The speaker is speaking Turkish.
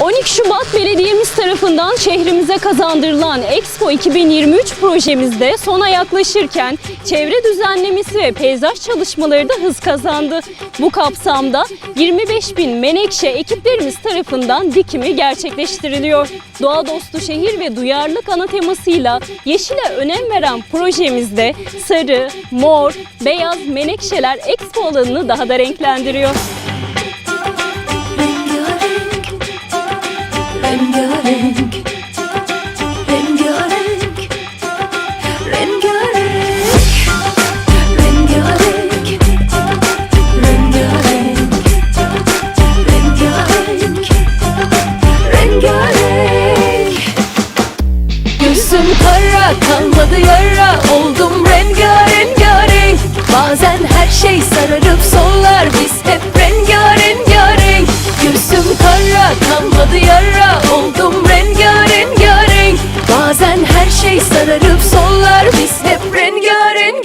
12 Şubat Belediyemiz tarafından şehrimize kazandırılan Expo 2023 projemizde sona yaklaşırken çevre düzenlemesi ve peyzaj çalışmaları da hız kazandı. Bu kapsamda 25 bin menekşe ekiplerimiz tarafından dikimi gerçekleştiriliyor. Doğa dostu şehir ve duyarlılık ana temasıyla yeşile önem veren projemizde sarı, mor, beyaz menekşeler Expo alanını daha da renklendiriyor. Rengarenk. Gözüm kara kalmadı yara. Oldum rengarenk. Bazen her şey sararıp sollar. Biz hep rengarenk. Gözüm kara kalmadı yara. Oldum rengarenk. Bazen her şey sararıp sollar. Biz hep rengarenk